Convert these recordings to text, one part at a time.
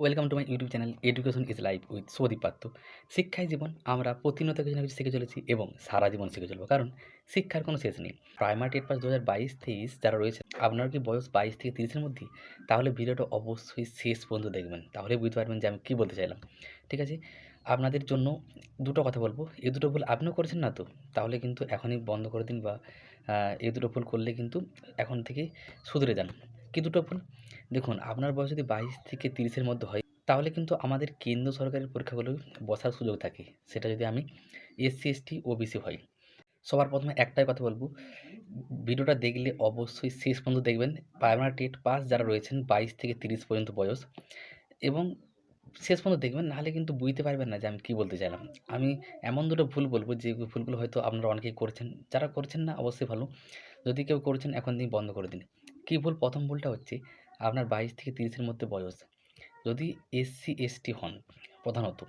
Welcome to my YouTube channel education is life with Soudip Patra শিক্ষাই জীবন, আমরা প্রতিনিয়ত কিছু না কিছু শিখে চলেছি এবং সারা জীবন শিখে চলবো। কারণ শিক্ষার কোনো শেষ নেই। প্রাইমারি টেট পাস দু হাজার বাইশ তেইশ যারা রয়েছে, আপনার কি বয়স বাইশ থেকে তিরিশের মধ্যে তাহলে ভিডিওটা অবশ্যই শেষ পর্যন্ত দেখবেন। তাহলে বুঝতে পারবেন যে আমি কী বলতে চাইলাম। ঠিক আছে? আপনাদের জন্য দুটো কথা বলব। এই দুটো ভুল আপনিও করেছেন না তো? তাহলে কিন্তু এখনই বন্ধ করে দিন বা এই দুটো ভুল করলে কিন্তু এখন থেকে শুধরে যান। কি দুটো ভুল দেখুন, আপনার বয়স যদি বাইশ থেকে তিরিশের মধ্যে হয়, তাহলে কিন্তু আমাদের কেন্দ্র সরকারের পরীক্ষাগুলো বসার সুযোগ থাকে। সেটা যদি আমি এসসি এসটি ও ওবিসি হই সবার প্রথমে একটাই কথা বলব, ভিডিওটা দেখলে অবশ্যই শেষ পর্যন্ত দেখবেন প্রাইমারি টেট পাস যারা রয়েছেন বাইশ থেকে তিরিশ পর্যন্ত বয়স, এবং শেষ পর্যন্ত দেখবেন, নাহলে কিন্তু বুঝতে পারবেন না যে আমি কী বলতে চাইলাম। আমি এমন দুটো ভুল বলব, যে ভুলগুলো হয়তো আপনারা অনেকেই করছেন, যারা করছেন না অবশ্যই ভালো। যদি কেউ করছেন, এখন দিন বন্ধ করে দিন। কী ভুল প্রথম ভুলটা হচ্ছে? আপনার বাইশ থেকে তিরিশের মধ্যে বয়স। যদি এসসি এসটি হন, প্রধানত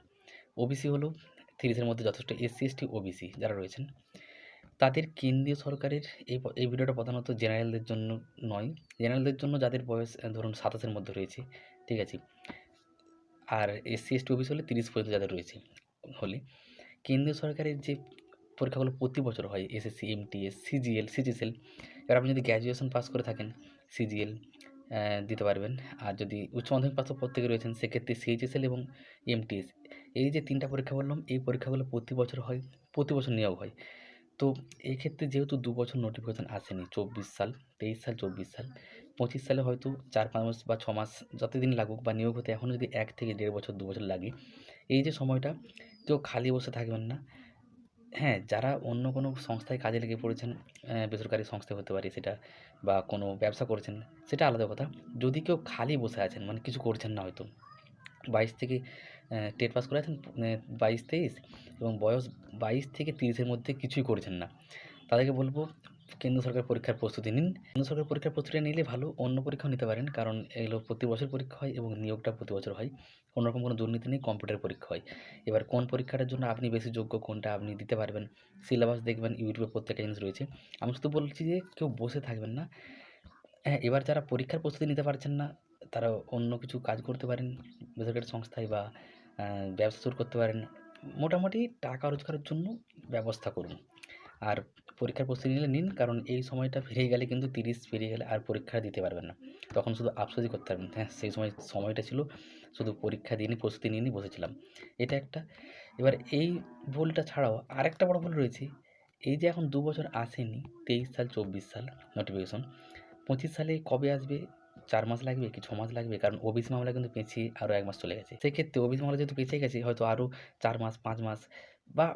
ওবিসি হলো তিরিশের মধ্যে যথেষ্ট এসসি এসটি ওবিসি যারা রয়েছেন, তাদের কেন্দ্রীয় সরকারের এই এই ভিডিওটা প্রধানত জেনারেলদের জন্য নয়। জেনারেলদের জন্য যাদের বয়স ধরুন সাতাশের মধ্যে রয়েছে, ঠিক আছে? আর এসসি এসটি ওবিসি হলে তিরিশ পর্যন্ত যাদের রয়েছে, হলে কেন্দ্রীয় সরকারের যে পরীক্ষাগুলো প্রতি বছর হয় এসএসসি এমটিএস সিজিএল সিজিসেল এবার আপনি যদি গ্র্যাজুয়েশন পাস করে থাকেন সিজিএল দিতে পারবেন। আর যদি উচ্চ মাধ্যমিক পাস প্রত্যেকে রয়েছেন, সেক্ষেত্রে সিএইচএসএল এবং এমটিএস এই যে তিনটা পরীক্ষা বললাম, এই পরীক্ষাগুলো প্রতি বছর হয়, প্রতি বছর নিয়োগ হয়। তো এই ক্ষেত্রে যেহেতু দু বছর নোটিফিকেশন আসেনি, চব্বিশ সাল, তেইশ সাল, চব্বিশ সাল, পঁচিশ সালে হয়তো চার পাঁচ মাস বা ছ মাস যতদিন লাগুক বা নিয়োগ হতে, এখনও যদি এক থেকে দেড় বছর, দু বছর লাগে, এই যে সময়টা কেউ খালি বসে থাকবেন না। হ্যাঁ যারা অন্য কোনো সংস্থায় কাজে লেগে পড়েছেন বেসরকারি সংস্থা হতে পারে সেটা বা কোনো ব্যবসা করেছেন, সেটা আলাদা কথা। যদি কেউ খালি বসে আছেন মানে কিছু করছেন না হয়তো। বাইশ থেকে টেট পাস করে আছেন বাইশ, তেইশ এবং বয়স বাইশ থেকে তিরিশের মধ্যে কিছুই করছেন না। তাদেরকে বলব কেন্দ্র সরকার পরীক্ষার প্রস্তুতি নিন। কেন্দ্র সরকার পরীক্ষার প্রস্তুতি নিলে ভালো অন্য পরীক্ষাও নিতে পারেন, কারণ এগুলো প্রতি বছর পরীক্ষা হয় এবং নিয়োগটা প্রতি বছর হয়। কোনোরকম কোনো দুর্নীতি নেই, কম্পিউটার পরীক্ষা হয়। এবার কোন পরীক্ষাটার জন্য আপনি বেশি যোগ্য কোনটা আপনি দিতে পারবেন, সিলেবাস দেখবেন, ইউটিউবে প্রত্যেকটা জিনিস রয়েছে। আমি শুধু বলছি যে কেউ বসে থাকবেন না। হ্যাঁ এবার যারা পরীক্ষার প্রস্তুতি নিতে পারছেন না, তারা অন্য কিছু কাজ করতে পারেন, বেসরকারি সংস্থায় বা ব্যবসা শুরু করতে পারেন। মোটামুটি টাকা রোজগারের জন্য ব্যবস্থা করুন। আর পরীক্ষার প্রস্তুতি নিলে নিন, কারণ এই সময়টা পেরিয়ে গেলে কিন্তু তিরিশ পেরিয়ে গেলে আর পরীক্ষা দিতে পারবেন না। তখন শুধু আফসোসই করতে পারবেন। হ্যাঁ সেই সময়, সময়টা ছিল, শুধু পরীক্ষা দিয়ে নিই প্রস্তুতি নিয়ে নিই বসেছিলাম। এটা একটা। এবার এই ভুলটা ছাড়াও আরেকটা বড় ভুল রয়েছে। এই যে এখন দু বছর আসেনি, তেইশ সাল, চব্বিশ সাল নোটিফিকেশন পঁচিশ সালে কবে আসবে, চার মাস লাগবে কি ছ মাস লাগবে? কারণ ওবিসি মামলা কিন্তু পেছিয়ে আরও এক মাস চলে গেছে। সেক্ষেত্রে ওবিসি মামলা যেহেতু পেছিয়ে গেছে, হয়তো আরও চার মাস, পাঁচ মাস বা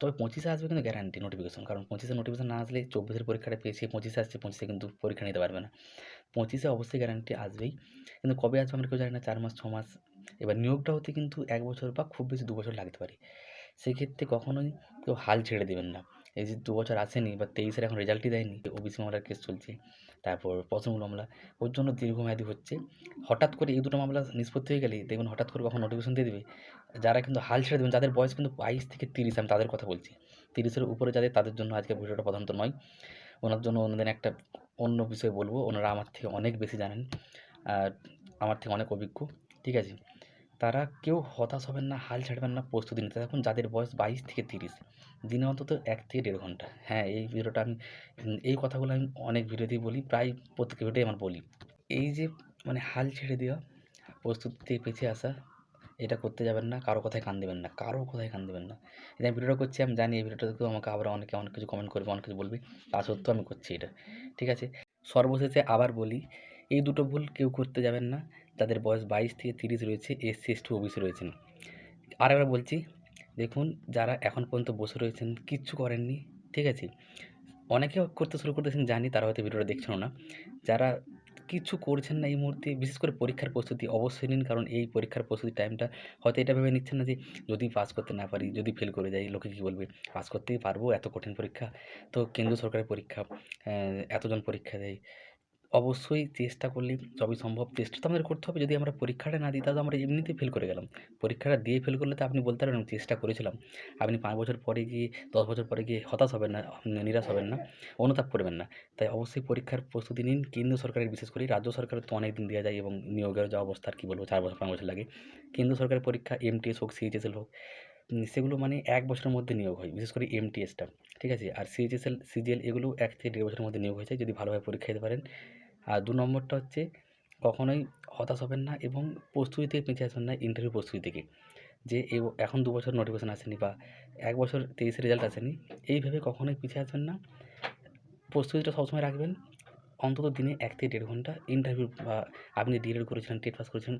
তবে পঁচিশে আসবে কিন্তু গ্যারান্টি নোটিফিকেশন কারণ পঁচিশে নোটিফিকেশন না আসলে চব্বিশের পরীক্ষাটা পেয়েছে, পঁচিশে আসছে, পঁচিশে কিন্তু পরীক্ষা নিতে পারবে না। পঁচিশে অবশ্যই গ্যারান্টি আসবেই, কিন্তু কবে আসবে আমরা কেউ জানি না, চার মাস, ছ মাস, এবার নিয়োগটা হতে কিন্তু এক বছর বা খুব বেশি দু বছর লাগতে পারে। সেক্ষেত্রে কখনোই কেউ হাল ছেড়ে দেবেন না। এই যে দু বছর আসেনি বা তেইশের এখন রেজাল্টই দেয়নি ওবিসি মামলার কেস চলছে, তারপর পশ্চিমবঙ্গ মামলা, ওর জন্য দীর্ঘমেয়াদী হচ্ছে। হঠাৎ করে এই দুটো মামলা নিষ্পত্তি হয়ে গেলেই দেখবেন হঠাৎ করে কখন নোটিফিকেশন দিয়ে দেবে। যারা কিন্তু হাল ছেড়ে দেবেন, যাদের বয়স কিন্তু বাইশ থেকে তিরিশ, আমি তাদের কথা বলছি। তিরিশের উপরে যাদের, তাদের জন্য আজকে ভিডিওটা প্রধানত নয়। ওনার জন্য অন্যদিন একটা অন্য বিষয়ে বলব, ওনারা আমার থেকে অনেক বেশি জানেন, আর আমার থেকে অনেক অভিজ্ঞ, ঠিক আছে? তারা কেউ হতাশ হবেন না, হাল ছাড়বেন না প্রস্তুতি নিতে। থাকুন যাদের বয়স বাইশ থেকে তিরিশ, দিনে অন্তত এক থেকে দেড় ঘণ্টা। হ্যাঁ এই ভিডিওটা আমি এই কথাগুলো আমি অনেক ভিডিওতেই বলি, প্রায় প্রত্যেক ভিডিওতেই আমার বলি। এই যে মানে হাল ছেড়ে দেওয়া, প্রস্তুতি পিছিয়ে আসা, এটা করতে যাবেন না, কারও কথায় কান দেবেন না, কারও কথায় কান দেবেন না। আমি ভিডিওটা করছি, আমি জানি এই ভিডিওটাতেও আমাকে আবার অনেকে অনেক কিছু কমেন্ট করবে, অনেক কিছু বলবে, তা সত্ত্বেও আমি করছি এটা। ঠিক আছে? সর্বশেষে আবার বলি এই দুটো ভুল কেউ করতে যাবেন না। যাদের বয়স বাইশ থেকে তিরিশ রয়েছে এসসি এসটি ওবিসি রয়েছেন। আর একবার বলছি, দেখুন, যারা এখন পর্যন্ত বসে রয়েছেন, কিচ্ছু করেননি, ঠিক আছে? অনেকে করতে শুরু করতেছেন জানি তারা হয়তো ভিডিওটা দেখছেন না। যারা কিছু করছেন না এই মুহূর্তে, বিশেষ করে পরীক্ষার প্রস্তুতি, অবশ্যই নিন, কারণ এই পরীক্ষার প্রস্তুতির টাইমটা হয়তো এটা ভেবে নিচ্ছেন না যে, যদি পাস করতে না পারি, যদি ফেল করে যাই, লোকে কী বলবে? পাস করতেই পারব, এত কঠিন পরীক্ষা। তো কেন্দ্র সরকারের পরীক্ষা এতজন পরীক্ষা দেয়। অবশ্যই চেষ্টা করলে সবই সম্ভব চেষ্টা তো আমাদের করতে হবে। যদি আমরা পরীক্ষাটা না দিই, তাহলে আমরা এমনিতেই ফেল করে গেলাম। পরীক্ষাটা দিয়ে ফেল করলে তো আপনি বলতে পারবেন চেষ্টা করেছিলাম। আপনি পাঁচ বছর পরে গিয়ে, দশ বছর পরে গিয়ে হতাশ হবেন না নিরাশ হবেন না, অনুতাপ করবেন না। তাই অবশ্যই পরীক্ষার প্রস্তুতি নিন। কেন্দ্র সরকারের বিশেষ করে, রাজ্য সরকারের তো অনেক দিন দেওয়া যায় এবং নিয়োগের যা অবস্থা আর কী বলব, চার বছর, পাঁচ বছর লাগে। কেন্দ্র সরকারের পরীক্ষা এমটিএস হোক সিএইচএসএল হোক সেগুলো মানে এক বছরের মধ্যে নিয়োগ হয়, বিশেষ করে এমটিএসটা ঠিক আছে? আর সিএইচএসএল সিজিএল এগুলো এক থেকে দেড় বছরের মধ্যে নিয়োগ হয়ে যায়, যদি ভালোভাবে পরীক্ষা দিতে পারেন। আর দু নম্বরটা হচ্ছে, কখনোই হতাশ হবেন না এবং প্রস্তুতি থেকে পিছিয়ে আসবেন না ইন্টারভিউ প্রস্তুতি থেকে। যে এখন দু বছর নোটিফিকেশন আসেনি বা এক বছর তেইশে রেজাল্ট আসেনি এইভাবে কখনোই পিছিয়ে আসবেন না। প্রস্তুতিটা সবসময় রাখবেন। অন্তত দিনে এক থেকে দেড় ঘণ্টা ইন্টারভিউ বা আপনি ডিএলএড করেছিলেন টেট পাস করেছিলেন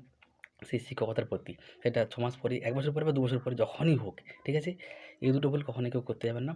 সেই শিক্ষকতার প্রতি। সেটা ছ মাস পরে, এক বছর পরে বা দু বছর পরে যখনই হোক, ঠিক আছে? এই দুটো ভুল কখনই কেউ করতে যাবেন না।